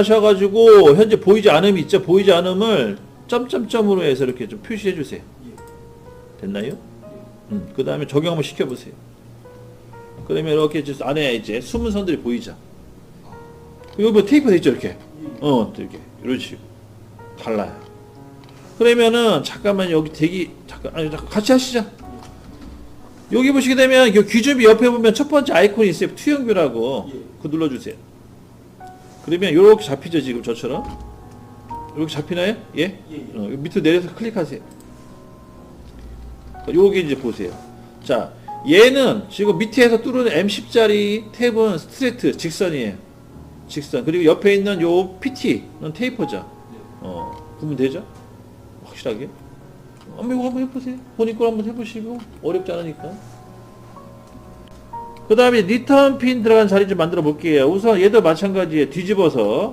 하셔가지고 현재 보이지 않음이 있죠. 보이지 않음을 점점점으로 해서 이렇게 좀 표시해 주세요. 됐나요? 음, 그 다음에 적용 한번 시켜보세요. 그러면 이렇게 이제 안에 이제 숨은 선들이 보이죠. 여기 뭐 테이프 돼 있죠, 이렇게. 어, 또 이렇게 이런 식으로 달라요. 그러면은 잠깐만 여기 대기 잠깐 아니 잠깐 같이 하시죠. 여기 보시게 되면 이 귀주비 옆에 보면 첫 번째 아이콘이 있어요. 투영뷰라고. 그 눌러주세요. 그러면 이렇게 잡히죠 지금 저처럼. 이렇게 잡히나요? 예? 어, 여기 밑으로 내려서 클릭하세요. 여기 이제 보세요. 자, 얘는 지금 밑에서 뚫는 M10짜리 탭은 스트레이트 직선이에요. 직선. 그리고 옆에 있는 요 PT는 테이퍼죠. 어, 보면 되죠? 확실하게. 한번 이거 한번 해보세요. 본인 걸 한번 해보시고 어렵지 않으니까. 그 다음에 리턴 핀 들어간 자리 좀 만들어 볼게요. 우선 얘도 마찬가지에 뒤집어서